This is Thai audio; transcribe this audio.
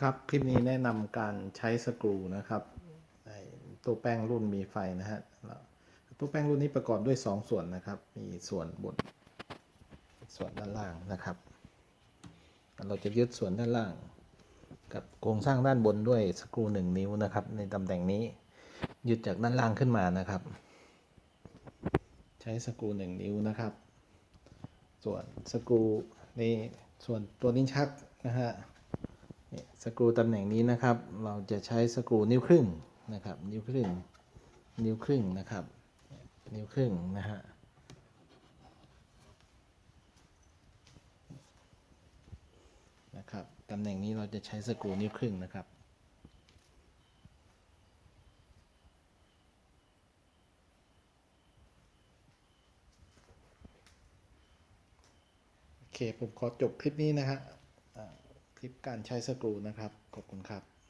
ครับคลิปนี้แนะนำการใช้สกรูนะครับตัวแป้งรุ่นมีไฟนะฮะตัวแป้งรุ่นนี้ประกอบด้วย 2 ส่วนนะครับ มีส่วนบนส่วนด้านล่างนะครับ เราจะยึดส่วนด้านล่าง กับโครงสร้างด้านบนด้วยสกรูหนึ่งนิ้วนะครับ ในตำแหน่งนี้ยึดจากด้านล่างขึ้นมานะครับ ใช้สกรูหนึ่งนิ้วนะครับ ส่วนสกรูในส่วนตัวลิ้นชักนะฮะ สกรูตำแหน่งนี้นะครับ เราจะใช้สกรูนิ้วครึ่งนะครับ นิ้วครึ่ง นิ้วครึ่งนะครับ นิ้วครึ่งนะฮะนะครับตำแหน่งนี้เราจะใช้สกรูนิ้วครึ่งนะครับโอเคผมขอจบคลิปนี้นะฮะ ลิปการใช้สกรูนะครับ ขอบคุณครับ